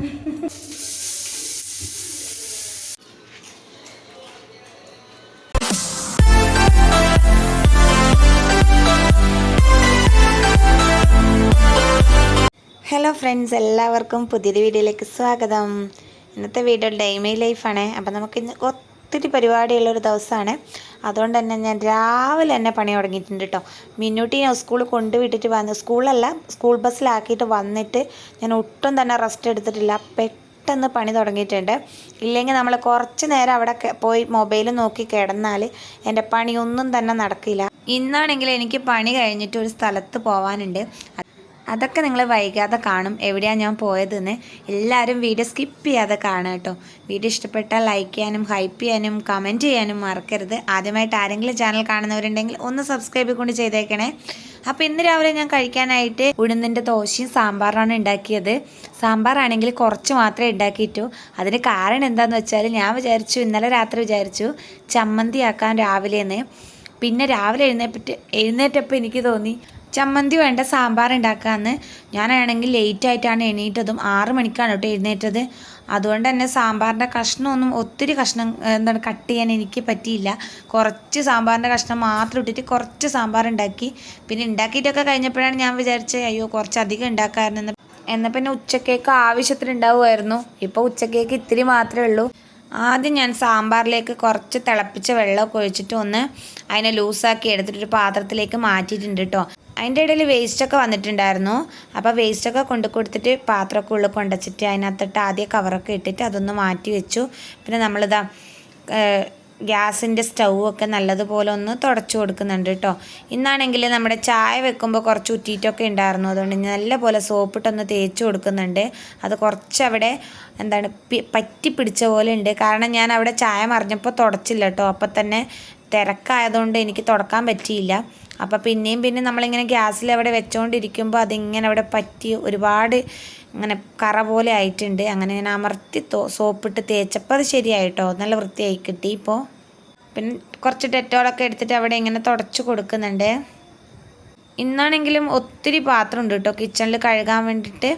Hello friends എല്ലാവർക്കും പുതിയൊരു വീഡിയോയിലേക്ക് സ്വാഗതം. ഇന്നത്തെ വീഡിയോ ഡൈമി ലൈഫാണ്. അപ്പം നമുക്ക് ഇന്ന് ഒത്തിരി പരിപാടിയുള്ളൊരു ദിവസമാണ്. അതുകൊണ്ട് തന്നെ ഞാൻ രാവിലെ തന്നെ പണി തുടങ്ങിയിട്ടുണ്ട് കേട്ടോ മിന്നൂട്ടി ഞാൻ സ്കൂളിൽ കൊണ്ടുവിട്ടിട്ട് വന്ന് സ്കൂളിലല്ല സ്കൂൾ ബസ്സിലാക്കിയിട്ട് വന്നിട്ട് ഞാൻ ഒട്ടും തന്നെ റെസ്റ്റ് എടുത്തിട്ടില്ല. പെട്ടെന്ന് പണി തുടങ്ങിയിട്ടുണ്ട്. ഇല്ലെങ്കിൽ നമ്മൾ കുറച്ച് നേരം അവിടെ പോയി മൊബൈൽ നോക്കി കിടന്നാൽ എന്റെ പണിയൊന്നും തന്നെ നടക്കില്ല. ഇന്നാണെങ്കിൽ എനിക്ക് പണി കഴിഞ്ഞിട്ട് ഒരു സ്ഥലത്ത് പോകാനുണ്ട് അതൊക്കെ നിങ്ങൾ വൈകാതെ കാണും. എവിടെയാണ് ഞാൻ പോയതെന്ന് എല്ലാവരും വീഡിയോ സ്കിപ്പ് ചെയ്യാതെ കാണുക കേട്ടോ. വീഡിയോ ഇഷ്ടപ്പെട്ടാൽ ലൈക്ക് ചെയ്യാനും ഹൈപ്പ് ചെയ്യാനും കമന്റ് ചെയ്യാനും മറക്കരുത്. ആദ്യമായിട്ട് ആരെങ്കിലും ചാനൽ കാണുന്നവരുണ്ടെങ്കിൽ ഒന്ന് സബ്സ്ക്രൈബ് കൊണ്ട് ചെയ്തേക്കണേ. അപ്പോൾ ഇന്ന് രാവിലെ ഞാൻ കഴിക്കാനായിട്ട് ഉഴുന്നിന്റെ ദോശയും സാമ്പാറാണ് ഉണ്ടാക്കിയത്. സാമ്പാറാണെങ്കിൽ കുറച്ച് മാത്രമേ ഉണ്ടാക്കിയിട്ടു. അതിന് കാരണം എന്താണെന്ന് വെച്ചാൽ ഞാൻ വിചാരിച്ചു ഇന്നലെ രാത്രി വിചാരിച്ചു ചമ്മന്തി ആക്കാൻ രാവിലെന്ന്. പിന്നെ രാവിലെ എഴുന്നേറ്റ് എഴുന്നേറ്റപ്പോൾ എനിക്ക് തോന്നി ചമ്മന്തി വേണ്ട സാമ്പാർ ഉണ്ടാക്കാമെന്ന് ഞാനാണെങ്കിൽ ലേറ്റ് ആയിട്ടാണ് എണീറ്റതും ആറ് മണിക്കാണ് കേട്ടോ എഴുന്നേറ്റത്. അതുകൊണ്ട് തന്നെ സാമ്പാറിന്റെ കഷ്ണമൊന്നും ഒത്തിരി കഷ്ണം എന്താണ് കട്ട് ചെയ്യാൻ എനിക്ക് പറ്റിയില്ല. കുറച്ച് സാമ്പാറിന്റെ കഷ്ണം മാത്രം ഇട്ടിട്ട് കുറച്ച് സാമ്പാർ ഉണ്ടാക്കി. പിന്നെ ഉണ്ടാക്കിയിട്ടൊക്കെ കഴിഞ്ഞപ്പോഴാണ് ഞാൻ വിചാരിച്ചത് അയ്യോ കുറച്ചധികം ഉണ്ടാക്കാമായിരുന്നു. എന്നാൽ പിന്നെ ഉച്ചക്കേക്ക് ആവശ്യത്തിന് ഉണ്ടാവുമായിരുന്നു. ഇപ്പോൾ ഉച്ചക്കേക്ക് ഇത്തിരി മാത്രമേ ഉള്ളൂ. ആദ്യം ഞാൻ സാമ്പാറിലേക്ക് കുറച്ച് തിളപ്പിച്ച വെള്ളമൊക്കെ ഒഴിച്ചിട്ട് ഒന്ന് അതിനെ ലൂസാക്കി എടുത്തിട്ട് ഒരു പാത്രത്തിലേക്ക് മാറ്റിയിട്ടുണ്ട് കേട്ടോ അതിന്റെ ഇടയിൽ വേസ്റ്റൊക്കെ വന്നിട്ടുണ്ടായിരുന്നു. അപ്പോൾ വേസ്റ്റൊക്കെ കൊണ്ട് കൊടുത്തിട്ട് പാത്രമൊക്കെ ഉള്ളിൽ കൊണ്ടുവച്ചിട്ട് അതിനകത്തിട്ട് ആദ്യം കവറൊക്കെ ഇട്ടിട്ട് അതൊന്ന് മാറ്റി വെച്ചു. പിന്നെ നമ്മളിതാ ഗ്യാസിന്റെ സ്റ്റൗ ഒക്കെ നല്ലതുപോലെ ഒന്ന് തുടച്ചു കൊടുക്കുന്നുണ്ട് കേട്ടോ. ഇന്നാണെങ്കിൽ നമ്മുടെ ചായ വെക്കുമ്പോൾ കുറച്ച് ഉറ്റിയിട്ടൊക്കെ ഉണ്ടായിരുന്നു. അതുകൊണ്ട് നല്ലപോലെ സോപ്പിട്ടൊന്ന് തേച്ച് കൊടുക്കുന്നുണ്ട്. അത് കുറച്ച് അവിടെ എന്താണ് പറ്റി പിടിച്ച പോലെ ഉണ്ട് കാരണം ഞാൻ അവിടെ ചായ മറിഞ്ഞപ്പോൾ തുടച്ചില്ല കേട്ടോ. അപ്പം തന്നെ തിരക്കായതുകൊണ്ട് എനിക്ക് തുടക്കാൻ പറ്റിയില്ല. അപ്പോൾ പിന്നെയും പിന്നെ നമ്മളിങ്ങനെ ഗ്യാസിൽ അവിടെ വെച്ചുകൊണ്ടിരിക്കുമ്പോൾ അതിങ്ങനെ അവിടെ പറ്റി ഒരുപാട് ഇങ്ങനെ കറ പോലെ ആയിട്ടുണ്ട്. അങ്ങനെ ഞാൻ അമർത്തി സോപ്പിട്ട് തേച്ചപ്പോൾ അത് ശരിയായിട്ടോ. നല്ല വൃത്തിയായി കിട്ടി ഇപ്പോൾ പിന്നെ കുറച്ച് ഡെറ്റോളൊക്കെ എടുത്തിട്ട് അവിടെ ഇങ്ങനെ തുടച്ച് കൊടുക്കുന്നുണ്ട്. ഇന്നാണെങ്കിലും ഒത്തിരി പാത്രം ഉണ്ട് കേട്ടോ. കിച്ചണിൽ കഴുകാൻ വേണ്ടിയിട്ട്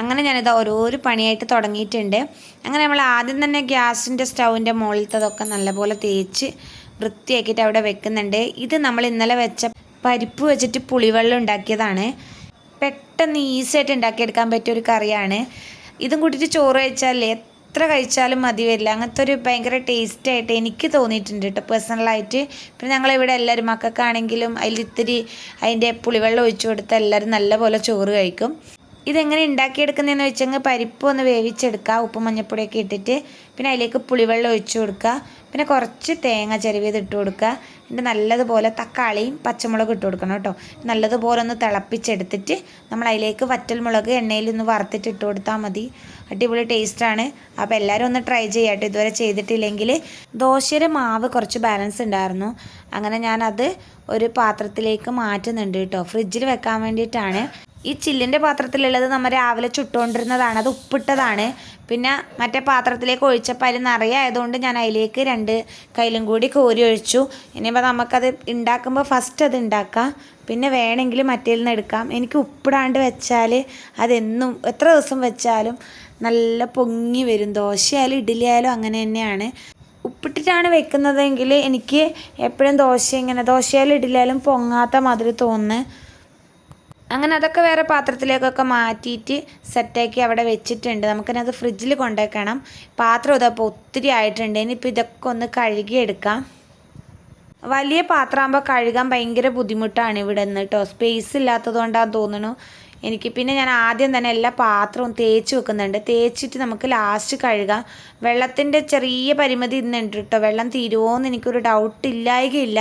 അങ്ങനെ ഞാനിത് ഓരോരു പണിയായിട്ട് തുടങ്ങിയിട്ടുണ്ട്. അങ്ങനെ നമ്മൾ ആദ്യം തന്നെ ഗ്യാസിന്റെ സ്റ്റൗവിന്റെ മുകളിലത്തതൊക്കെ നല്ലപോലെ തേച്ച് വൃത്തിയാക്കിയിട്ട് അവിടെ വെക്കുന്നുണ്ട്. ഇത് നമ്മൾ ഇന്നലെ വെച്ച പരിപ്പ് വെച്ചിട്ട് പുളിവെള്ളം ഉണ്ടാക്കിയതാണ്. പെട്ടെന്ന് ഈസി ആയിട്ട് ഉണ്ടാക്കിയെടുക്കാൻ പറ്റിയ ഒരു കറിയാണ്. ഇതും കൂട്ടിയിട്ട് ചോറ് വെച്ചാൽ എത്ര കഴിച്ചാലും മതി വരില്ല. അങ്ങനത്തെ ഒരു ഭയങ്കര ടേസ്റ്റ് ആയിട്ട് എനിക്ക് തോന്നിയിട്ടുണ്ട് കേട്ടോ പേഴ്സണലായിട്ട് പിന്നെ ഞങ്ങളിവിടെ എല്ലാവരും മക്കൾക്കാണെങ്കിലും അതിൽ ഇത്തിരി അതിന്റെ പുളിവെള്ളം ഒഴിച്ചു കൊടുത്താൽ എല്ലാവരും നല്ലപോലെ ചോറ് കഴിക്കും. ഇതെങ്ങനെ ഉണ്ടാക്കിയെടുക്കുന്നതെന്ന് വെച്ചെങ്കിൽ പരിപ്പ് ഒന്ന് വേവിച്ചെടുക്കുക. ഉപ്പ് മഞ്ഞപ്പൊടിയൊക്കെ ഇട്ടിട്ട് പിന്നെ അതിലേക്ക് പുളിവെള്ളം ഒഴിച്ചു കൊടുക്കുക. പിന്നെ കുറച്ച് തേങ്ങ ചെരുവിയത് ഇട്ട് കൊടുക്കുക. എന്നിട്ട് നല്ലതുപോലെ തക്കാളിയും പച്ചമുളകും ഇട്ട് കൊടുക്കണം കേട്ടോ. നല്ലതുപോലെ ഒന്ന് തിളപ്പിച്ചെടുത്തിട്ട് നമ്മൾ അതിലേക്ക് വറ്റൽമുളക് എണ്ണയിൽ ഒന്ന് വറുത്തിട്ട് ഇട്ട് കൊടുത്താൽ മതി. അടിപൊളി ടേസ്റ്റാണ് അപ്പോൾ എല്ലാവരും ഒന്ന് ട്രൈ ചെയ്യാട്ടോ ഇതുവരെ ചെയ്തിട്ടില്ലെങ്കിൽ ദോശയുടെ മാവ് കുറച്ച് ബാലൻസ് ഉണ്ടായിരുന്നു. അങ്ങനെ ഞാനത് ഒരു പാത്രത്തിലേക്ക് മാറ്റുന്നുണ്ട് കേട്ടോ. ഫ്രിഡ്ജിൽ വെക്കാൻ വേണ്ടിയിട്ടാണ്. ഈ ചില്ലിന്റെ പാത്രത്തിലുള്ളത് നമ്മൾ രാവിലെ ചുട്ടുകൊണ്ടിരുന്നതാണ്. അത് ഉപ്പിട്ടതാണ്. പിന്നെ മറ്റേ പാത്രത്തിലേക്ക് ഒഴിച്ചപ്പോൾ അതിൽ നിറയായതുകൊണ്ട് ഞാൻ അതിലേക്ക് രണ്ട് കയ്യിലും കൂടി കോരി ഒഴിച്ചു. ഇനിയിപ്പോൾ നമുക്കത് ഉണ്ടാക്കുമ്പോൾ ഫസ്റ്റ് അത് ഉണ്ടാക്കാം. പിന്നെ വേണമെങ്കിൽ മറ്റേൽ നിന്ന് എടുക്കാം. എനിക്ക് ഉപ്പിടാണ്ട് വെച്ചാൽ അതെന്നും എത്ര ദിവസം വെച്ചാലും നല്ല പൊങ്ങി വരും. ദോശയായാലും ഇഡ്ഡലി ആയാലും അങ്ങനെ തന്നെയാണ്. ഉപ്പിട്ടിട്ടാണ് വെക്കുന്നതെങ്കിൽ എനിക്ക് എപ്പോഴും ദോശ ഇങ്ങനെ ദോശയായാലും ഇഡ്ഡലിയാലും പൊങ്ങാത്ത മാതിരി തോന്നുന്നു. അങ്ങനെ അതൊക്കെ വേറെ പാത്രത്തിലേക്കൊക്കെ മാറ്റിയിട്ട് സെറ്റാക്കി അവിടെ വെച്ചിട്ടുണ്ട്. നമുക്കിനത് ഫ്രിഡ്ജിൽ കൊണ്ടുവയ്ക്കണം പാത്രം ഇതപ്പോൾ ഒത്തിരി ആയിട്ടുണ്ട്. ഇനിയിപ്പോൾ ഇതൊക്കെ ഒന്ന് കഴുകിയെടുക്കാം. വലിയ പാത്രമാകുമ്പോൾ കഴുകാൻ ഭയങ്കര ബുദ്ധിമുട്ടാണ് ഇവിടെ നിന്ന് കേട്ടോ സ്പേസ് ഇല്ലാത്തത് കൊണ്ടാന്ന് തോന്നുന്നു. എനിക്ക് പിന്നെ ഞാൻ ആദ്യം തന്നെ എല്ലാ പാത്രവും തേച്ച് വെക്കുന്നുണ്ട്. തേച്ചിട്ട് നമുക്ക് ലാസ്റ്റ് കഴുകാം. വെള്ളത്തിന്റെ ചെറിയ പരിമിതി ഇന്നുണ്ട് കേട്ടോ വെള്ളം തീരുമോയെന്ന് എനിക്കൊരു ഡൗട്ട് ഇല്ലായകയില്ല.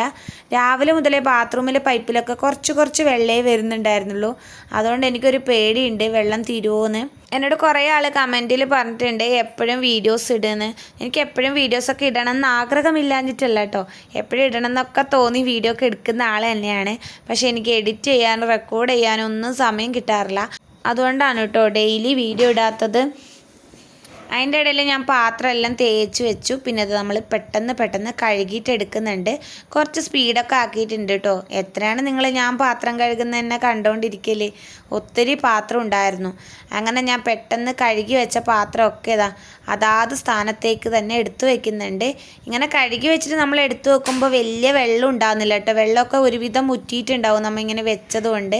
രാവിലെ മുതലേ ബാത്റൂമിലെ പൈപ്പിലൊക്കെ കുറച്ച് കുറച്ച് വെള്ളമേ വരുന്നുണ്ടായിരുന്നുള്ളൂ. അതുകൊണ്ട് എനിക്കൊരു പേടിയുണ്ട് വെള്ളം തീരുമോയെന്ന് എന്നോട് കുറേ ആൾ കമന്റിൽ പറഞ്ഞിട്ടുണ്ട് എപ്പോഴും വീഡിയോസ് ഇടുന്ന്. എനിക്ക് എപ്പോഴും വീഡിയോസൊക്കെ ഇടണം എന്ന് ആഗ്രഹമില്ലാഞ്ഞിട്ടല്ല കേട്ടോ എപ്പോഴും ഇടണം എന്നൊക്കെ തോന്നി വീഡിയോ ഒക്കെ എടുക്കുന്ന ആൾ തന്നെയാണ്. പക്ഷേ എനിക്ക് എഡിറ്റ് ചെയ്യാനും റെക്കോർഡ് ചെയ്യാനും ഒന്നും സമയം കിട്ടാറില്ല. അതുകൊണ്ടാണ് കേട്ടോ ഡെയിലി വീഡിയോ ഇടാത്തത്. അതിന്റെ ഇടയിൽ ഞാൻ പാത്രം എല്ലാം തേച്ച് വെച്ചു. പിന്നെ അത് നമ്മൾ പെട്ടെന്ന് പെട്ടെന്ന് കഴുകിയിട്ട് എടുക്കുന്നുണ്ട്. കുറച്ച് സ്പീഡൊക്കെ ആക്കിയിട്ടുണ്ട് കേട്ടോ. എത്രയാണ് നിങ്ങൾ ഞാൻ പാത്രം കഴുകുന്നത് തന്നെ കണ്ടുകൊണ്ടിരിക്കൽ ഒത്തിരി പാത്രം ഉണ്ടായിരുന്നു. അങ്ങനെ ഞാൻ പെട്ടെന്ന് കഴുകി വെച്ച പാത്രമൊക്കെ ഇതാ അതാത് സ്ഥാനത്തേക്ക് തന്നെ എടുത്തു വെക്കുന്നുണ്ട്. ഇങ്ങനെ കഴുകി വെച്ചിട്ട് നമ്മൾ എടുത്തു വെക്കുമ്പോൾ വലിയ വെള്ളം ഉണ്ടാകുന്നില്ല കേട്ടോ. വെള്ളമൊക്കെ ഒരുവിധം മുറ്റിയിട്ടുണ്ടാവും നമ്മൾ ഇങ്ങനെ വെച്ചതുകൊണ്ട്.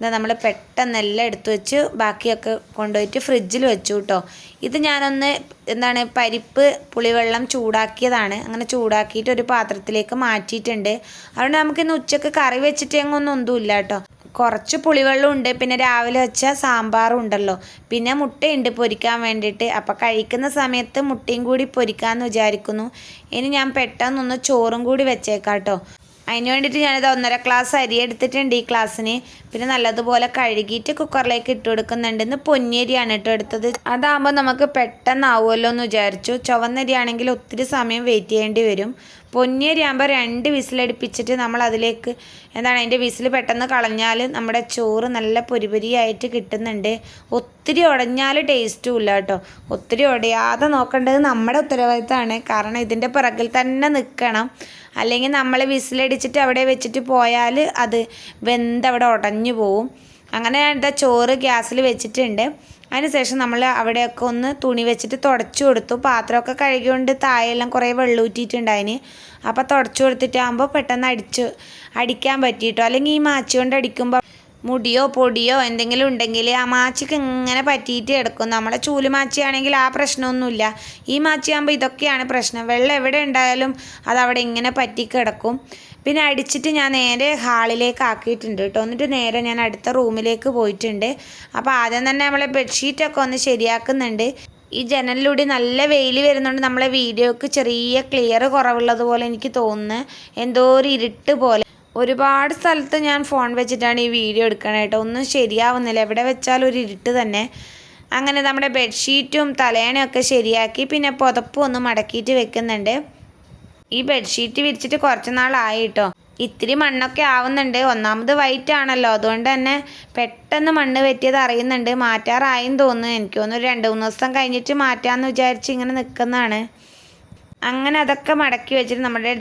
ഇതാ നമ്മൾ പെട്ടെന്നെല്ലാം എടുത്തു വെച്ച് ബാക്കിയൊക്കെ കൊണ്ടുപോയിട്ട് ഫ്രിഡ്ജിൽ വെച്ചു കേട്ടോ ഇത് ഞാനൊന്ന് എന്താണ് പരിപ്പ് പുളിവെള്ളം ചൂടാക്കിയതാണ്. അങ്ങനെ ചൂടാക്കിയിട്ട് ഒരു പാത്രത്തിലേക്ക് മാറ്റിയിട്ടുണ്ട്. അതുകൊണ്ട് നമുക്കിന്ന് ഉച്ചയ്ക്ക് കറി വെച്ചിട്ട് എങ്ങൊന്നും ഒന്നുമില്ല കേട്ടോ കുറച്ച് പുളിവെള്ളം ഉണ്ട്. പിന്നെ രാവിലെ വെച്ച സാമ്പാറും ഉണ്ടല്ലോ. പിന്നെ മുട്ടയുണ്ട് പൊരിക്കാൻ വേണ്ടിയിട്ട്. അപ്പം കഴിക്കുന്ന സമയത്ത് മുട്ടയും കൂടി പൊരിക്കാമെന്ന് വിചാരിക്കുന്നു. ഇനി ഞാൻ പെട്ടെന്നൊന്ന് ചോറും കൂടി വെച്ചേക്കാം കേട്ടോ അതിന് വേണ്ടിയിട്ട് ഞാനിത് ഒന്നര ഗ്ലാസ് അരി എടുത്തിട്ടുണ്ട് ഈ ക്ലാസ്സിന് പിന്നെ നല്ലതുപോലെ കഴുകിയിട്ട് കുക്കറിലേക്ക് ഇട്ട് കൊടുക്കുന്നുണ്ട്. ഇന്ന് പൊന്നിയരിയാണ് കേട്ടോ എടുത്തത്. അതാകുമ്പോൾ നമുക്ക് പെട്ടെന്നാവുമല്ലോ എന്ന് വിചാരിച്ചു. ചുവന്നരിയാണെങ്കിൽ ഒത്തിരി സമയം വെയിറ്റ് ചെയ്യേണ്ടി വരും. പൊന്നിയരി ആകുമ്പോൾ രണ്ട് വിസിലടുപ്പിച്ചിട്ട് നമ്മൾ അതിലേക്ക് എന്താണ് അതിന്റെ വിസിൽ പെട്ടെന്ന് കളഞ്ഞാൽ നമ്മുടെ ചോറ് നല്ല പൊരിപൊരിയായിട്ട് കിട്ടുന്നുണ്ട്. ഒത്തിരി ഉടഞ്ഞാൽ ടേസ്റ്റും ഇല്ല കേട്ടോ. ഒത്തിരി ഉടയാതെ നോക്കേണ്ടത് നമ്മുടെ ഉത്തരവാദിത്തമാണ്. കാരണം ഇതിന്റെ പിറകിൽ തന്നെ നിൽക്കണം അല്ലെങ്കിൽ നമ്മൾ വിസിലടിച്ചിട്ട് അവിടെ വെച്ചിട്ട് പോയാൽ അത് വെന്തവിടെ ഉടഞ്ഞു പോവും. അങ്ങനെ എന്താ ചോറ് ഗ്യാസിൽ വെച്ചിട്ടുണ്ട്. അതിനുശേഷം നമ്മൾ അവിടെയൊക്കെ ഒന്ന് തുണി വെച്ചിട്ട് തുടച്ചു കൊടുത്തു. പാത്രമൊക്കെ കഴുകിക്കൊണ്ട് താഴെല്ലാം കുറേ വെള്ളൂറ്റിയിട്ടുണ്ട് അതിന്. അപ്പോൾ തുടച്ചു കൊടുത്തിട്ടാകുമ്പോൾ പെട്ടെന്ന് അടിച്ച് അടിക്കാൻ പറ്റിയിട്ടോ? അല്ലെങ്കിൽ ഈ മാച്ചി കൊണ്ട് അടിക്കുമ്പോൾ മുടിയോ പൊടിയോ എന്തെങ്കിലും ഉണ്ടെങ്കിൽ ആ മാച്ചിക്ക് ഇങ്ങനെ പറ്റിയിട്ട് എടുക്കും. നമ്മളെ ചൂൽ മാച്ചിയാണെങ്കിൽ ആ പ്രശ്നമൊന്നുമില്ല. ഈ മാച്ചിയാകുമ്പോൾ ഇതൊക്കെയാണ് പ്രശ്നം. വെള്ളം എവിടെ ഉണ്ടായാലും അതവിടെ ഇങ്ങനെ പറ്റി കിടക്കും. പിന്നെ അടിച്ചിട്ട് ഞാൻ നേരെ ഹാളിലേക്ക് ആക്കിയിട്ടുണ്ട് കേട്ടോ. എന്നിട്ട് നേരെ ഞാൻ അടുത്ത റൂമിലേക്ക് പോയിട്ടുണ്ട്. അപ്പോൾ ആദ്യം തന്നെ നമ്മളെ ബെഡ്ഷീറ്റൊക്കെ ഒന്ന് ശരിയാക്കുന്നുണ്ട്. ഈ ജനലിലൂടെ നല്ല വെയിൽ വരുന്നുണ്ട് നമ്മളെ വീഡിയോക്ക് ചെറിയ ക്ലിയർ കുറവുള്ളതുപോലെ എനിക്ക് തോന്നുന്നു. എന്തോ ഒരു ഇരുട്ട് പോലെ. ഒരുപാട് സ്ഥലത്ത് ഞാൻ ഫോൺ വെച്ചിട്ടാണ് ഈ വീഡിയോ എടുക്കണത് കേട്ടോ ഒന്നും ശരിയാവുന്നില്ല. എവിടെ വെച്ചാലും ഒരു ഇരുട്ട് തന്നെ. അങ്ങനെ നമ്മുടെ ബെഡ്ഷീറ്റും തലേണയൊക്കെ ശരിയാക്കി. പിന്നെ പുതപ്പും ഒന്ന് മടക്കിയിട്ട് വെക്കുന്നുണ്ട്. ഈ ബെഡ്ഷീറ്റ് വിരിച്ചിട്ട് കുറച്ച് നാളായി കേട്ടോ ഇത്തിരി മണ്ണൊക്കെ ആവുന്നുണ്ട്. ഒന്നാമത് വൈറ്റ് ആണല്ലോ. അതുകൊണ്ട് തന്നെ പെട്ടെന്ന് മണ്ണ് പറ്റിയത് അറിയുന്നുണ്ട്. മാറ്റാറായെന്ന് തോന്നുന്നു. എനിക്ക് തോന്നുന്നു രണ്ട് മൂന്ന് ദിവസം കഴിഞ്ഞിട്ട് മാറ്റാമെന്ന് വിചാരിച്ച് ഇങ്ങനെ നിൽക്കുന്നതാണ് അങ്ങനെ അതൊക്കെ മടക്കി വെച്ചിട്ട് നമ്മുടെ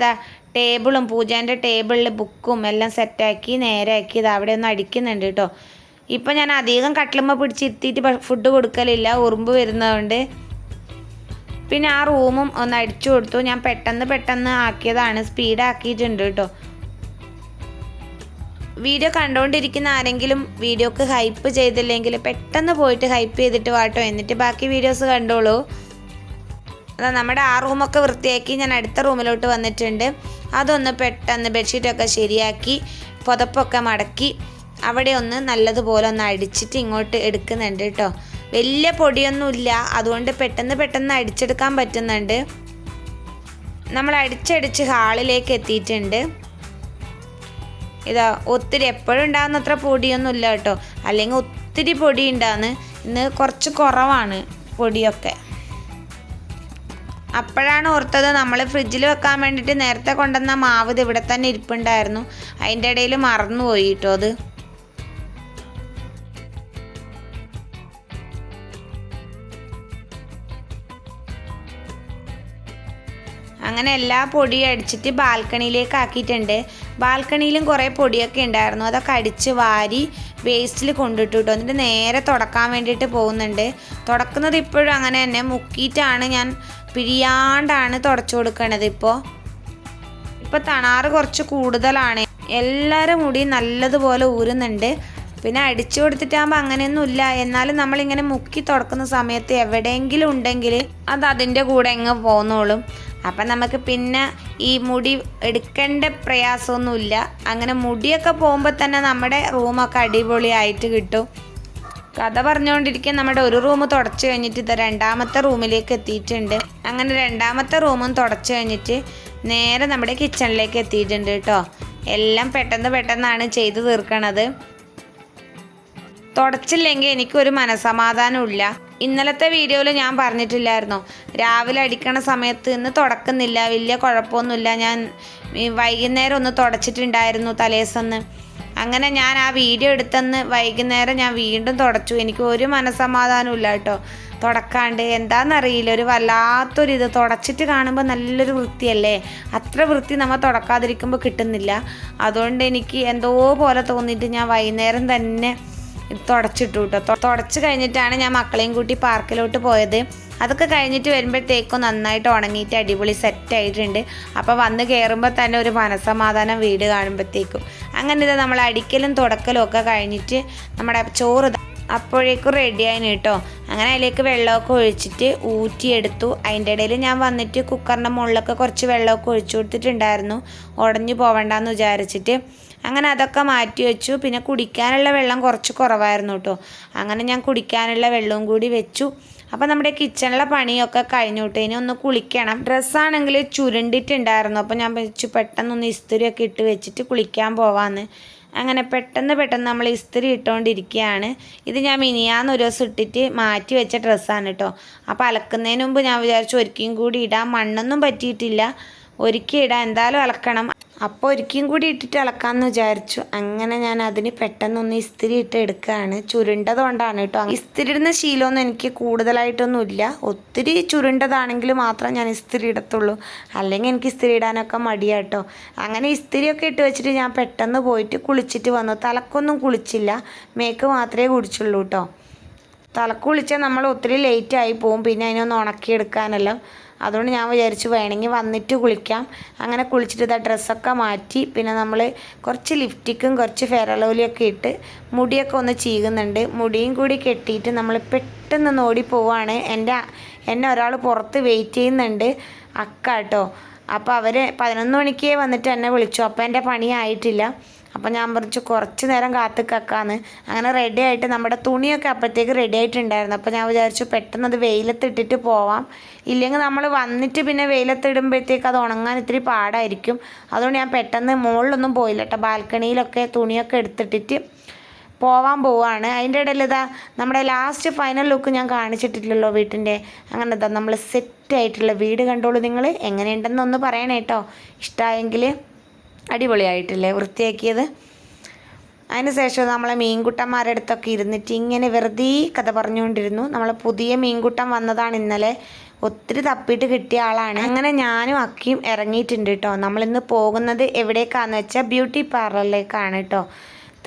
ടേബിളും പൂജേന്റെ ടേബിളിൽ ബുക്കും എല്ലാം സെറ്റാക്കി നേരാക്കി ഇത് അവിടെ ഒന്ന് അടിക്കുന്നുണ്ട് കേട്ടോ. ഇപ്പം ഞാൻ അധികം കട്ടിലുമ്മ പിടിച്ചിരുത്തിയിട്ട് ഫുഡ് കൊടുക്കലില്ല ഉറുമ്പ് വരുന്നതുകൊണ്ട്. പിന്നെ ആ റൂമും ഒന്ന് അടിച്ചു കൊടുത്തു. ഞാൻ പെട്ടെന്ന് പെട്ടെന്ന് ആക്കിയതാണ്. സ്പീഡ് ആക്കിയിട്ടുണ്ട് കേട്ടോ. വീഡിയോ കണ്ടുകൊണ്ടിരിക്കുന്ന ആരെങ്കിലും വീഡിയോക്ക് ഹൈപ്പ് ചെയ്തില്ലെങ്കിൽ പെട്ടെന്ന് പോയിട്ട് ഹൈപ്പ് ചെയ്തിട്ട് വാട്ടോ എന്നിട്ട് ബാക്കി വീഡിയോസ് കണ്ടോളൂ. അതാ നമ്മുടെ ആ റൂമൊക്കെ വൃത്തിയാക്കി ഞാൻ അടുത്ത റൂമിലോട്ട് വന്നിട്ടുണ്ട്. അതൊന്ന് പെട്ടെന്ന് ബെഡ്ഷീറ്റൊക്കെ ശരിയാക്കി പുതപ്പൊക്കെ മടക്കി അവിടെ ഒന്ന് നല്ലതുപോലെ ഒന്ന് അടിച്ചിട്ട് ഇങ്ങോട്ട് എടുക്കുന്നുണ്ട് കേട്ടോ. വലിയ പൊടിയൊന്നുമില്ല അതുകൊണ്ട് പെട്ടെന്ന് പെട്ടെന്ന് അടിച്ചെടുക്കാൻ പറ്റുന്നുണ്ട്. നമ്മൾ അടിച്ചടിച്ച് ഹാളിലേക്ക് എത്തിയിട്ടുണ്ട്. ഇതാ ഒത്തിരി എപ്പോഴും ഉണ്ടാകുന്ന അത്ര പൊടിയൊന്നുമില്ല കേട്ടോ. അല്ലെങ്കിൽ ഒത്തിരി പൊടി ഉണ്ടാകുന്നു. ഇന്ന് കുറച്ച് കുറവാണ് പൊടിയൊക്കെ. അപ്പോഴാണ് ഓർത്തത് നമ്മൾ ഫ്രിഡ്ജിൽ വെക്കാൻ വേണ്ടിയിട്ട് നേരത്തെ കൊണ്ടുവന്ന മാവ് ഇത് ഇവിടെ തന്നെ ഇരിപ്പുണ്ടായിരുന്നു. അതിന്റെ ഇടയിൽ മറന്നുപോയി കേട്ടോ അത്. അങ്ങനെ എല്ലാ പൊടിയും അടിച്ചിട്ട് ബാൽക്കണിയിലേക്ക് ആക്കിയിട്ടുണ്ട്. ബാൽക്കണിയിലും കുറേ പൊടിയൊക്കെ ഉണ്ടായിരുന്നു. അതൊക്കെ അടിച്ച് വാരി വേസ്റ്റിൽ കൊണ്ടിട്ടു കേട്ടോ. എന്നിട്ട് നേരെ തുടക്കാൻ വേണ്ടിയിട്ട് പോകുന്നുണ്ട്. തുടക്കുന്നത് ഇപ്പോഴും അങ്ങനെ തന്നെ. മുക്കിയിട്ടാണ് ഞാൻ പിരിയാണ്ടാണ് തുടച്ചു കൊടുക്കണത് ഇപ്പോൾ ഇപ്പോൾ തണാറ് കുറച്ച് കൂടുതലാണ്. എല്ലാവരും മുടി നല്ലതുപോലെ ഊരുന്നുണ്ട്. പിന്നെ അടിച്ചു കൊടുത്തിട്ടാകുമ്പോൾ അങ്ങനെയൊന്നുമില്ല എന്നാലും നമ്മളിങ്ങനെ മുക്കി തുടക്കുന്ന സമയത്ത് എവിടെയെങ്കിലും ഉണ്ടെങ്കിൽ അത് അതിന്റെ കൂടെ എങ്ങ് പോന്നോളും. അപ്പം നമുക്ക് പിന്നെ ഈ മുടി എടുക്കേണ്ട പ്രയാസമൊന്നുമില്ല. അങ്ങനെ മുടിയൊക്കെ പോകുമ്പോൾ തന്നെ നമ്മുടെ റൂമൊക്കെ അടിപൊളിയായിട്ട് കിട്ടും. കഥ പറഞ്ഞുകൊണ്ടിരിക്കെ നമ്മുടെ ഒരു റൂം തുടച്ചു കഴിഞ്ഞിട്ട് ഇത് രണ്ടാമത്തെ റൂമിലേക്ക് എത്തിയിട്ടുണ്ട്. അങ്ങനെ രണ്ടാമത്തെ റൂമും തുടച്ചു കഴിഞ്ഞിട്ട് നേരെ നമ്മുടെ കിച്ചണിലേക്ക് എത്തിയിട്ടുണ്ട് കേട്ടോ. എല്ലാം പെട്ടെന്ന് പെട്ടെന്നാണ് ചെയ്തു തീർക്കണത്. തുടച്ചില്ലെങ്കിൽ എനിക്കൊരു മനസമാധാനമില്ല ഇന്നലത്തെ വീഡിയോയിൽ ഞാൻ പറഞ്ഞിട്ടില്ലായിരുന്നോ. രാവിലെ അടിക്കണ സമയത്ത് ഇന്ന് തുടക്കുന്നില്ല. വലിയ കുഴപ്പമൊന്നുമില്ല. ഞാൻ വൈകുന്നേരം ഒന്ന് തുടച്ചിട്ടുണ്ടായിരുന്നു തലേസന്ന്. അങ്ങനെ ഞാൻ ആ വീഡിയോ എടുത്തെന്ന് വൈകുന്നേരം ഞാൻ വീണ്ടും തുടച്ചു. എനിക്ക് ഒരു മനസമാധാനം ഇല്ല കേട്ടോ. തുടക്കാണ്ട് എന്താണെന്നറിയില്ല ഒരു വല്ലാത്തൊരിത് തുടച്ചിട്ട് കാണുമ്പോൾ നല്ലൊരു വൃത്തിയല്ലേ? അത്ര വൃത്തി നമ്മൾ തുടക്കാതിരിക്കുമ്പോൾ കിട്ടുന്നില്ല. അതുകൊണ്ട് എനിക്ക് എന്തോ പോലെ തോന്നിയിട്ട് ഞാൻ വൈകുന്നേരം തന്നെ തുടച്ചിട്ടു കേട്ടോ. തുടച്ച് കഴിഞ്ഞിട്ടാണ് ഞാൻ മക്കളെയും കൂട്ടി പാർക്കിലോട്ട് പോയത്. അതൊക്കെ കഴിഞ്ഞിട്ട് വരുമ്പോഴത്തേക്കും നന്നായിട്ട് ഉണങ്ങിയിട്ട് അടിപൊളി സെറ്റ് ആയിട്ടുണ്ട്. അപ്പോൾ വന്ന് കയറുമ്പോൾ തന്നെ ഒരു മനസമാധാനം വീട് കാണുമ്പോഴത്തേക്കും അങ്ങനെ ഇത് നമ്മൾ അടിക്കലും തുടക്കലും ഒക്കെ കഴിഞ്ഞിട്ട് നമ്മുടെ ചോറ് അപ്പോഴേക്കും റെഡിയായിന് കേട്ടോ അങ്ങനെ അതിലേക്ക് വെള്ളമൊക്കെ ഒഴിച്ചിട്ട് ഊറ്റിയെടുത്തു. അതിന്റെ ഇടയിൽ ഞാൻ വന്നിട്ട് കുക്കറിന്റെ മുകളിലൊക്കെ കുറച്ച് വെള്ളമൊക്കെ ഒഴിച്ചു കൊടുത്തിട്ടുണ്ടായിരുന്നു. ഉടഞ്ഞു പോവണ്ടെന്ന് വിചാരിച്ചിട്ട് അങ്ങനെ അതൊക്കെ മാറ്റി വെച്ചു. പിന്നെ കുടിക്കാനുള്ള വെള്ളം കുറച്ച് കുറവായിരുന്നു കേട്ടോ. അങ്ങനെ ഞാൻ കുടിക്കാനുള്ള വെള്ളവും കൂടി വെച്ചു. അപ്പോൾ നമ്മുടെ കിച്ചണിലെ പണിയൊക്കെ കഴിഞ്ഞു കേട്ടോ. ഇനി ഒന്ന് കുളിക്കണം. ഡ്രസ്സാണെങ്കിൽ ചുരുണ്ടിട്ടുണ്ടായിരുന്നു. അപ്പോൾ ഞാൻ വെച്ചു പെട്ടെന്നൊന്ന് ഇസ്തിരിയൊക്കെ ഇട്ട് വെച്ചിട്ട് കുളിക്കാൻ പോവാന്ന്. അങ്ങനെ പെട്ടെന്ന് പെട്ടെന്ന് നമ്മൾ ഇസ്തിരി ഇട്ടുകൊണ്ടിരിക്കുകയാണ്. ഇത് ഞാൻ മിനിയാന്ന് ഒരു ദിവസം ഇട്ടിട്ട് മാറ്റി വെച്ച ഡ്രസ്സാണ് കേട്ടോ. അപ്പോൾ അലക്കുന്നതിന് മുമ്പ് ഞാൻ വിചാരിച്ചു ഒരിക്കലും കൂടി ഇടാം. മണ്ണൊന്നും പറ്റിയിട്ടില്ല. ഒരുക്കി ഇടാം. എന്തായാലും അലക്കണം. അപ്പോൾ ഒരിക്കലും കൂടി ഇട്ടിട്ട് ഇളക്കാമെന്ന് വിചാരിച്ചു. അങ്ങനെ ഞാൻ അതിന് പെട്ടെന്നൊന്ന് ഇസ്തിരി ഇട്ട് എടുക്കുകയാണ്. ചുരുണ്ടതുകൊണ്ടാണ് കേട്ടോ. ഇസ്തിരി ഇടുന്ന ശീലമൊന്നും എനിക്ക് കൂടുതലായിട്ടൊന്നുമില്ല. ഒത്തിരി ചുരുണ്ടതാണെങ്കിൽ മാത്രം ഞാൻ ഇസ്തിരി ഇടത്തുള്ളൂ. അല്ലെങ്കിൽ എനിക്ക് ഇസ്തിരി ഇടാനൊക്കെ മടിയാട്ടോ അങ്ങനെ ഇസ്തിരിയൊക്കെ ഇട്ട് വെച്ചിട്ട് ഞാൻ പെട്ടെന്ന് പോയിട്ട് കുളിച്ചിട്ട് വന്നു. തലക്കൊന്നും കുളിച്ചില്ല. മേക്ക് മാത്രമേ കുടിച്ചുള്ളൂ കേട്ടോ. തലക്ക് കുളിച്ചാൽ നമ്മൾ ഒത്തിരി ലേറ്റായി പോവും. പിന്നെ അതിനൊന്ന് ഉണക്കിയെടുക്കാനെല്ലാം. അതുകൊണ്ട് ഞാൻ വിചാരിച്ചു വേണമെങ്കിൽ വന്നിട്ട് കുളിക്കാം. അങ്ങനെ കുളിച്ചിട്ട് ഇതാ ഡ്രസ്സൊക്കെ മാറ്റി പിന്നെ നമ്മൾ കുറച്ച് ലിഫ്റ്റിക്കും കുറച്ച് ഫെറലോലിയൊക്കെ ഇട്ട് മുടിയൊക്കെ ഒന്ന് ചീകുന്നുണ്ട്. മുടിയും കൂടി കെട്ടിയിട്ട് നമ്മൾ പെട്ടെന്ന് ഓടി പോവാണ്. എന്റെ എന്നെ ഒരാൾ പുറത്ത് വെയിറ്റ് ചെയ്യുന്നുണ്ട്. അക്ക കേട്ടോ അപ്പോൾ അവർ പതിനൊന്ന് മണിക്കേ വന്നിട്ട് എന്നെ വിളിച്ചു. അപ്പോൾ എന്റെ പണി ആയിട്ടില്ല. അപ്പോൾ ഞാൻ പറഞ്ഞു കുറച്ച് നേരം കാത്തു കക്കാന്ന് അങ്ങനെ റെഡി ആയിട്ട് നമ്മുടെ തുണിയൊക്കെ അപ്പോഴത്തേക്ക് റെഡി ആയിട്ടുണ്ടായിരുന്നു. അപ്പോൾ ഞാൻ വിചാരിച്ചു പെട്ടെന്ന് അത് വെയിലത്തിട്ടിട്ട് പോവാം. ഇല്ലെങ്കിൽ നമ്മൾ വന്നിട്ട് പിന്നെ വെയിലത്തിടുമ്പോഴത്തേക്ക് അത് ഉണങ്ങാൻ ഇത്തിരി പാടായിരിക്കും. അതുകൊണ്ട് ഞാൻ പെട്ടെന്ന് മുകളിലൊന്നും പോയില്ല കേട്ടോ. ബാൽക്കണിയിലൊക്കെ തുണിയൊക്കെ എടുത്തിട്ടിട്ട് പോവാൻ പോവാണ്. അതിന്റെ ഇടയിൽ ഇതാ നമ്മുടെ ലാസ്റ്റ് ഫൈനൽ ലുക്ക് ഞാൻ കാണിച്ചിട്ടില്ലല്ലോ വീട്ടിന്റെ. അങ്ങനെ ഇതാ നമ്മൾ സെറ്റ് ആയിട്ടുള്ള വീട് കണ്ടോളൂ നിങ്ങൾ. എങ്ങനെയുണ്ടെന്നൊന്ന് പറയണേട്ടോ ഇഷ്ടമായെങ്കിൽ അടിപൊളിയായിട്ടില്ലേ വൃത്തിയാക്കിയത്. അതിന് ശേഷം നമ്മളെ മീൻകുട്ടന്മാരുടെ അടുത്തൊക്കെ ഇരുന്നിട്ട് ഇങ്ങനെ വെറുതെ കഥ പറഞ്ഞുകൊണ്ടിരുന്നു. നമ്മളെ പുതിയ മീൻകുട്ടൻ വന്നതാണ് ഇന്നലെ. ഒത്തിരി തപ്പിയിട്ട് കിട്ടിയ ആളാണ്. അങ്ങനെ ഞാനും അക്കിയും ഇറങ്ങിയിട്ടുണ്ട് കേട്ടോ നമ്മളിന്ന് പോകുന്നത് എവിടേക്കാന്ന് വെച്ചാൽ ബ്യൂട്ടി പാർലറിലേക്കാണ് കേട്ടോ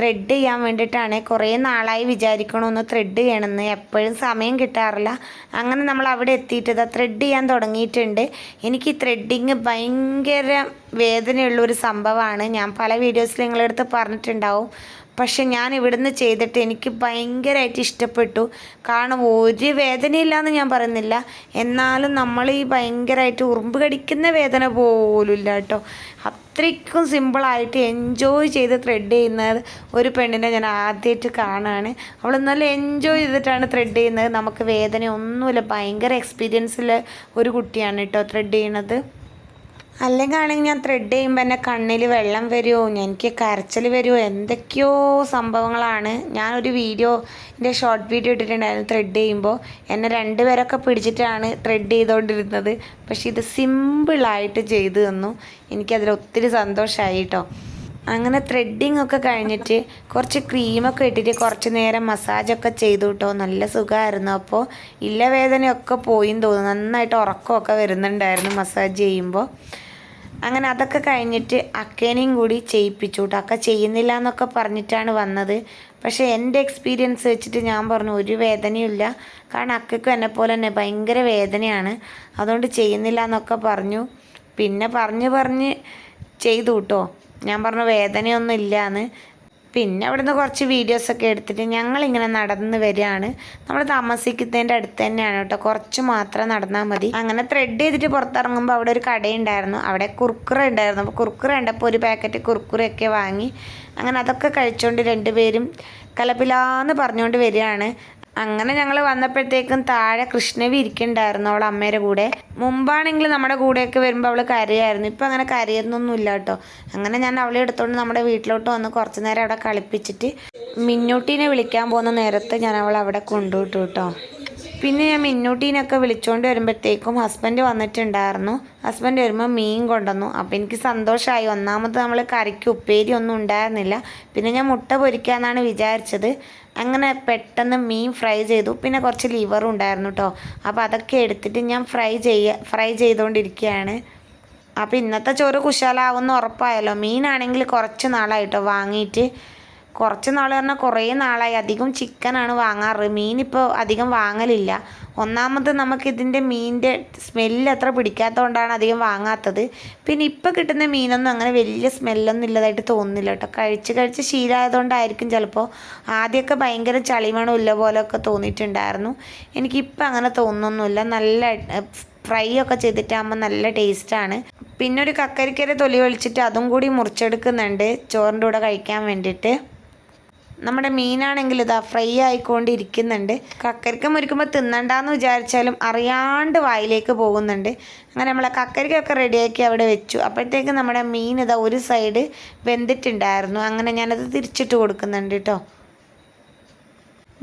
ത്രെഡ് ചെയ്യാൻ വേണ്ടിയിട്ടാണ് കുറേ നാളായി വിചാരിക്കണമെന്ന് ത്രെഡ് ചെയ്യണമെന്ന് എപ്പോഴും സമയം കിട്ടാറില്ല. അങ്ങനെ നമ്മൾ അവിടെ എത്തിയിട്ട് ത്രെഡ് ചെയ്യാൻ തുടങ്ങിയിട്ടുണ്ട്. എനിക്ക് ത്രെഡിങ് ഭയങ്കര വേദനയുള്ള ഒരു സംഭവമാണ്. ഞാൻ പല വീഡിയോസിൽ നിങ്ങളെടുത്ത് പറഞ്ഞിട്ടുണ്ടാവും. പക്ഷെ ഞാൻ ഇവിടുന്ന് ചെയ്തിട്ട് എനിക്ക് ഭയങ്കരമായിട്ട് ഇഷ്ടപ്പെട്ടു. കാരണം ഒരു വേദനയില്ലയെന്ന് ഞാൻ പറയുന്നില്ല. എന്നാലും നമ്മൾ ഈ ഭയങ്കരമായിട്ട് ഉറുമ്പ് കടിക്കുന്ന വേദന പോലും ഇല്ല കേട്ടോ. അത്രയ്ക്കും സിമ്പിളായിട്ട് എൻജോയ് ചെയ്ത് ത്രെഡ് ചെയ്യുന്നത് ഒരു പെണ്ണിനെ ഞാൻ ആദ്യമായിട്ട് കാണുകയാണ്. അവൾ നല്ല എൻജോയ് ചെയ്തിട്ടാണ് ത്രെഡ് ചെയ്യുന്നത്. നമുക്ക് വേദന ഒന്നുമില്ല ഭയങ്കര എക്സ്പീരിയൻസിൽ ഒരു കുട്ടിയാണ് കേട്ടോ ത്രെഡ് ചെയ്യണത് അല്ലെങ്കിൽ ആണെങ്കിൽ ഞാൻ ത്രെഡ് ചെയ്യുമ്പോൾ എന്റെ കണ്ണിൽ വെള്ളം വരുമോ എനിക്ക് കരച്ചൽ വരുമോ എന്തൊക്കെയോ സംഭവങ്ങളാണ്. ഞാനൊരു വീഡിയോ എന്റെ ഷോർട്ട് വീഡിയോ ഇട്ടിട്ടുണ്ടായിരുന്നു ത്രെഡ് ചെയ്യുമ്പോൾ എന്നെ രണ്ടുപേരൊക്കെ പിടിച്ചിട്ടാണ് ത്രെഡ് ചെയ്തുകൊണ്ടിരുന്നത് പക്ഷേ ഇത് സിമ്പിളായിട്ട് ചെയ്തു തന്നു. എനിക്കതിൽ ഒത്തിരി സന്തോഷമായി കേട്ടോ അങ്ങനെ ത്രെഡിങ് ഒക്കെ കഴിഞ്ഞിട്ട് കുറച്ച് ക്രീമൊക്കെ ഇട്ടിട്ട് കുറച്ച് നേരം മസാജൊക്കെ ചെയ്തു കേട്ടോ നല്ല സുഖമായിരുന്നു അപ്പോൾ ഇല്ല വേദനയൊക്കെ പോയി തോന്നുന്നു. നന്നായിട്ട് ഉറക്കമൊക്കെ വരുന്നുണ്ടായിരുന്നു മസാജ് ചെയ്യുമ്പോൾ അങ്ങനെ അതൊക്കെ കഴിഞ്ഞിട്ട് അക്കേനെയും കൂടി ചെയ്യിപ്പിച്ചു കേട്ടോ അക്ക ചെയ്യുന്നില്ല എന്നൊക്കെ പറഞ്ഞിട്ടാണ് വന്നത്. പക്ഷേ എന്റെ എക്സ്പീരിയൻസ് വെച്ചിട്ട് ഞാൻ പറഞ്ഞു ഒരു വേദനയില്ല കാരണം അക്കയ്ക്കും പോലെ തന്നെ ഭയങ്കര വേദനയാണ്. അതുകൊണ്ട് ചെയ്യുന്നില്ല എന്നൊക്കെ പറഞ്ഞു. പിന്നെ പറഞ്ഞ് പറഞ്ഞ് ചെയ്തു കേട്ടോ ഞാൻ പറഞ്ഞു വേദനയൊന്നും ഇല്ലയെന്ന് പിന്നെ അവിടുന്ന് കുറച്ച് വീഡിയോസൊക്കെ എടുത്തിട്ട് ഞങ്ങളിങ്ങനെ നടന്ന് വരികയാണ്. നമ്മൾ താമസിക്കുന്നതിന്റെ അടുത്ത് തന്നെയാണ് കേട്ടോ. കുറച്ച് മാത്രം നടന്നാൽ മതി. അങ്ങനെ ത്രെഡ് ചെയ്തിട്ട് പുറത്തിറങ്ങുമ്പോൾ അവിടെ ഒരു കടയുണ്ടായിരുന്നു. അവിടെ കുർക്കുറ ഉണ്ടായിരുന്നു. അപ്പോൾ കുർക്കുറ ഉണ്ടപ്പോൾ ഒരു പാക്കറ്റ് കുർക്കുറയൊക്കെ വാങ്ങി. അങ്ങനെ അതൊക്കെ കഴിച്ചുകൊണ്ട് രണ്ടുപേരും കലപ്പിലാന്ന് പറഞ്ഞുകൊണ്ട് വരികയാണ്. അങ്ങനെ ഞങ്ങൾ വന്നപ്പോഴത്തേക്കും താഴെ കൃഷ്ണവി ഇരിക്കണ്ടായിരുന്നു അവൾ അമ്മയുടെ കൂടെ. മുമ്പാണെങ്കിൽ നമ്മുടെ കൂടെയൊക്കെ വരുമ്പോൾ അവൾ കരയായിരുന്നു. ഇപ്പം അങ്ങനെ കരയുന്നൊന്നും ഇല്ല കേട്ടോ. അങ്ങനെ ഞാൻ അവളെ എടുത്തോണ്ട് നമ്മുടെ വീട്ടിലോട്ട് വന്ന് കുറച്ച് നേരം അവിടെ കളിപ്പിച്ചിട്ട് മിന്നൂട്ടീനെ വിളിക്കാൻ പോകുന്ന നേരത്ത് ഞാൻ അവൾ അവിടെ കൊണ്ടുവിട്ടു കേട്ടോ. പിന്നെ ഞാൻ മിന്നൂട്ടീനൊക്കെ വിളിച്ചുകൊണ്ട് വരുമ്പോഴത്തേക്കും ഹസ്ബൻഡ് വന്നിട്ടുണ്ടായിരുന്നു. ഹസ്ബൻഡ് വരുമ്പോൾ മീൻ കൊണ്ടുവന്നു. അപ്പോൾ എനിക്ക് സന്തോഷമായി ഒന്നാമത് നമ്മൾ കറിക്ക് ഉപ്പേരി ഒന്നും ഉണ്ടായിരുന്നില്ല. പിന്നെ ഞാൻ മുട്ട പൊരിക്കാമെന്നാണ് വിചാരിച്ചത്. അങ്ങനെ പെട്ടെന്ന് മീൻ ഫ്രൈ ചെയ്തു. പിന്നെ കുറച്ച് ലിവറും ഉണ്ടായിരുന്നു കേട്ടോ അപ്പോൾ അതൊക്കെ എടുത്തിട്ട് ഞാൻ ഫ്രൈ ചെയ്യ ഫ്രൈ ചെയ്തുകൊണ്ടിരിക്കുകയാണ് അപ്പോൾ ഇന്നത്തെ ചോറ് കുശാലാവുമെന്ന് ഉറപ്പായല്ലോ. മീനാണെങ്കിൽ കുറച്ച് നാളായിട്ടോ വാങ്ങിയിട്ട് കുറച്ച് നാൾ പറഞ്ഞാൽ കുറേ നാളായി. അധികം ചിക്കനാണ് വാങ്ങാറ്. മീനിപ്പോൾ അധികം വാങ്ങലില്ല. ഒന്നാമത് നമുക്കിതിന്റെ മീനിന്റെ സ്മെല്ല് അത്ര പിടിക്കാത്തതുകൊണ്ടാണ് അധികം വാങ്ങാത്തത്. പിന്നെ ഇപ്പോൾ കിട്ടുന്ന മീനൊന്നും അങ്ങനെ വലിയ സ്മെല്ലൊന്നും ഇല്ലതായിട്ട് തോന്നുന്നില്ല കേട്ടോ. കഴിച്ച് കഴിച്ച് ശീലമായതുകൊണ്ടായിരിക്കും ചിലപ്പോൾ ആദ്യമൊക്കെ ഭയങ്കര ചളിമണം ഇല്ല പോലെയൊക്കെ തോന്നിയിട്ടുണ്ടായിരുന്നു. എനിക്കിപ്പോൾ അങ്ങനെ തോന്നുന്നൊന്നുമില്ല. നല്ല ഫ്രൈ ഒക്കെ ചെയ്തിട്ടാകുമ്പോൾ നല്ല ടേസ്റ്റാണ് പിന്നെ ഒരു കക്കരിക്കര തൊലി ഒളിച്ചിട്ട് അതും കൂടി മുറിച്ചെടുക്കുന്നുണ്ട്. ചോറിന്റെ കൂടെ കഴിക്കാൻ വേണ്ടിയിട്ട്. നമ്മുടെ മീനാണെങ്കിൽ ഇതാ ഫ്രൈ ആയിക്കൊണ്ടിരിക്കുന്നുണ്ട്. കക്കരിക്ക മുരിക്കുമ്പോൾ തിന്നണ്ടെന്ന് വിചാരിച്ചാലും അറിയാണ്ട് വായിലേക്ക് പോകുന്നുണ്ട്. അങ്ങനെ നമ്മളെ കക്കരിക്കൊക്കെ റെഡിയാക്കി അവിടെ വെച്ചു. അപ്പോഴത്തേക്ക് നമ്മുടെ മീൻ ഇതാ ഒരു സൈഡ് വെന്തിട്ടുണ്ടായിരുന്നു. അങ്ങനെ ഞാനത് തിരിച്ചിട്ട് കൊടുക്കുന്നുണ്ട് കേട്ടോ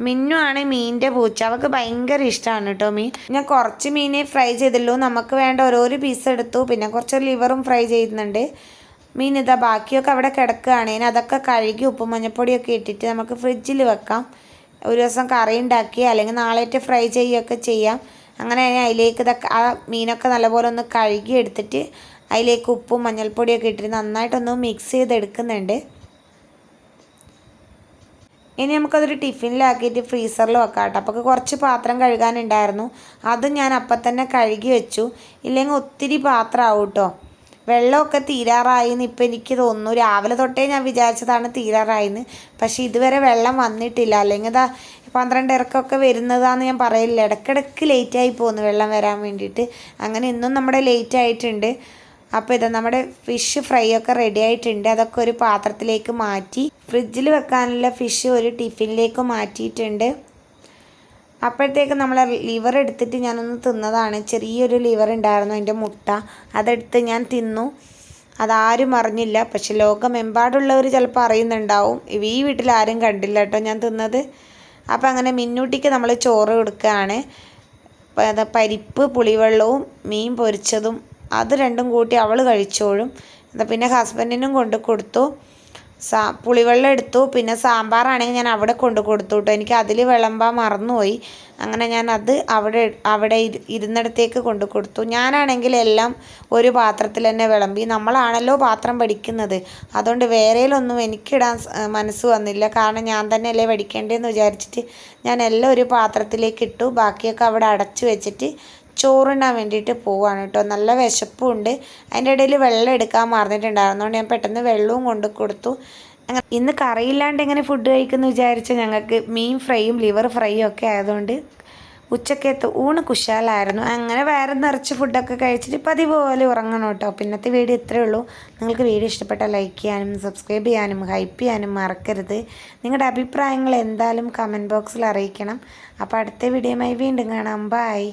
മിന്നു ആണ് മീനിന്റെ പൂച്ച. അവൾക്ക് ഭയങ്കര ഇഷ്ടമാണ് കേട്ടോ മീൻ. ഞാൻ കുറച്ച് മീനെ ഫ്രൈ ചെയ്തുള്ളൂ. നമുക്ക് വേണ്ട ഓരോരോ പീസ് എടുത്തു. പിന്നെ കുറച്ച് ലിവറും ഫ്രൈ ചെയ്യുന്നുണ്ട്. മീൻ ഇതാ ബാക്കിയൊക്കെ അവിടെ കിടക്കുകയാണ്. ഇനി അതൊക്കെ കഴുകി ഉപ്പും മഞ്ഞപ്പൊടിയൊക്കെ ഇട്ടിട്ട് നമുക്ക് ഫ്രിഡ്ജിൽ വെക്കാം. ഒരു ദിവസം കറി ഉണ്ടാക്കി അല്ലെങ്കിൽ നാളേറ്റ് ഫ്രൈ ചെയ്യുകയൊക്കെ ചെയ്യാം. അങ്ങനെ അതിലേക്ക് ഇതൊക്കെ ആ മീനൊക്കെ നല്ലപോലെ ഒന്ന് കഴുകി എടുത്തിട്ട് അതിലേക്ക് ഉപ്പും മഞ്ഞൾപ്പൊടിയൊക്കെ ഇട്ടിട്ട് നന്നായിട്ടൊന്ന് മിക്സ് ചെയ്തെടുക്കുന്നുണ്ട്. ഇനി നമുക്കതൊരു ടിഫിനിലാക്കിയിട്ട് ഫ്രീസറിൽ വെക്കാം കേട്ടോ. അപ്പോൾ കുറച്ച് പാത്രം കഴുകാനുണ്ടായിരുന്നു. അത് ഞാൻ അപ്പം തന്നെ കഴുകി വെച്ചു. ഇല്ലെങ്കിൽ ഒത്തിരി പാത്രമാവും കേട്ടോ വെള്ളമൊക്കെ തീരാറായിന്ന് ഇപ്പം എനിക്ക് തോന്നുന്നു. രാവിലെ തൊട്ടേ ഞാൻ വിചാരിച്ചതാണ് തീരാറായിന്ന്. പക്ഷേ ഇതുവരെ വെള്ളം വന്നിട്ടില്ല. അല്ലെങ്കിൽ ഇതാ പന്ത്രണ്ട് ഇറക്കമൊക്കെ വരുന്നതാന്ന് ഞാൻ പറയില്ല ഇടയ്ക്കിടയ്ക്ക് ലേറ്റായി പോകുന്നു വെള്ളം വരാൻ വേണ്ടിയിട്ട്. അങ്ങനെ ഇന്നും നമ്മുടെ ലേറ്റ് ആയിട്ടുണ്ട്. അപ്പോൾ ഇതാ നമ്മുടെ ഫിഷ് ഫ്രൈ ഒക്കെ റെഡി ആയിട്ടുണ്ട്. അതൊക്കെ ഒരു പാത്രത്തിലേക്ക് മാറ്റി. ഫ്രിഡ്ജിൽ വെക്കാനുള്ള ഫിഷ് ഒരു ടിഫിനിലേക്ക് മാറ്റിയിട്ടുണ്ട്. അപ്പോഴത്തേക്ക് നമ്മൾ ലിവർ എടുത്തിട്ട് ഞാനൊന്ന് തിന്നതാണ്. ചെറിയൊരു ലിവർ ഉണ്ടായിരുന്നു അതിന്റെ മുട്ട. അതെടുത്ത് ഞാൻ തിന്നു. അതാരും അറിഞ്ഞില്ല. പക്ഷെ ലോകമെമ്പാടുള്ളവർ ചിലപ്പോൾ അറിയുന്നുണ്ടാവും. ഈ വീട്ടിൽ ആരും കണ്ടില്ല കേട്ടോ ഞാൻ തിന്നത്. അപ്പോൾ അങ്ങനെ മിന്നൂട്ടിക്ക് നമ്മൾ ചോറ് കൊടുക്കുകയാണ്. പരിപ്പ് പുളിവെള്ളവും മീൻ പൊരിച്ചതും അത് രണ്ടും കൂട്ടി അവൾ കഴിച്ചോളും. പിന്നെ ഹസ്ബൻഡിനും കൊണ്ട് കൊടുത്തു. സാ പുളിവെള്ളം എടുത്തു. പിന്നെ സാമ്പാറാണെങ്കിൽ ഞാൻ അവിടെ കൊണ്ട് കൊടുത്തു കേട്ടോ എനിക്ക് അതിൽ വിളമ്പാൻ മറന്നുപോയി. അങ്ങനെ ഞാൻ അത് അവിടെ അവിടെ ഇരുന്നിടത്തേക്ക് കൊണ്ട് കൊടുത്തു. ഞാനാണെങ്കിൽ എല്ലാം ഒരു പാത്രത്തിൽ തന്നെ വിളമ്പി. നമ്മളാണല്ലോ പാത്രം പഠിക്കുന്നത്. അതുകൊണ്ട് വേറെയിലൊന്നും എനിക്കിടാൻ മനസ്സ് വന്നില്ല. കാരണം ഞാൻ തന്നെയല്ലേ പഠിക്കേണ്ടതെന്ന് വിചാരിച്ചിട്ട് ഞാൻ എല്ലാം ഒരു പാത്രത്തിലേക്ക് ഇട്ടു. ബാക്കിയൊക്കെ അവിടെ അടച്ചു വെച്ചിട്ട് ചോറുണ്ണാൻ വേണ്ടിയിട്ട് പോവാണ് കേട്ടോ. നല്ല വിശപ്പുണ്ട്. അതിന്റെ ഇടയിൽ വെള്ളം എടുക്കാൻ മറന്നിട്ടുണ്ടായിരുന്നു. അതുകൊണ്ട് ഞാൻ പെട്ടെന്ന് വെള്ളവും കൊണ്ട് കൊടുത്തു. ഇന്ന് കറിയില്ലാണ്ട് എങ്ങനെ ഫുഡ് കഴിക്കുമെന്ന് വിചാരിച്ച ഞങ്ങൾക്ക് മീൻ ഫ്രൈയും ലിവർ ഫ്രൈയും ഒക്കെ ആയതുകൊണ്ട് ഉച്ചക്കത്തെ ഊണ് കുശാലായിരുന്നു. അങ്ങനെ വയറ് നിറച്ച് ഫുഡൊക്കെ കഴിച്ചിട്ട് പതിവ് പോലെ ഉറങ്ങണം കേട്ടോ. പിന്നത്തെ വീഡിയോ ഇത്രയേ ഉള്ളൂ. നിങ്ങൾക്ക് വീഡിയോ ഇഷ്ടപ്പെട്ടാൽ ലൈക്ക് ചെയ്യാനും സബ്സ്ക്രൈബ് ചെയ്യാനും ഹൈപ്പ് ചെയ്യാനും മറക്കരുത്. നിങ്ങളുടെ അഭിപ്രായങ്ങൾ എന്തായാലും കമന്റ് ബോക്സിൽ അറിയിക്കണം. അപ്പോൾ അടുത്ത വീഡിയോയുമായി വീണ്ടും കാണാം. ബൈ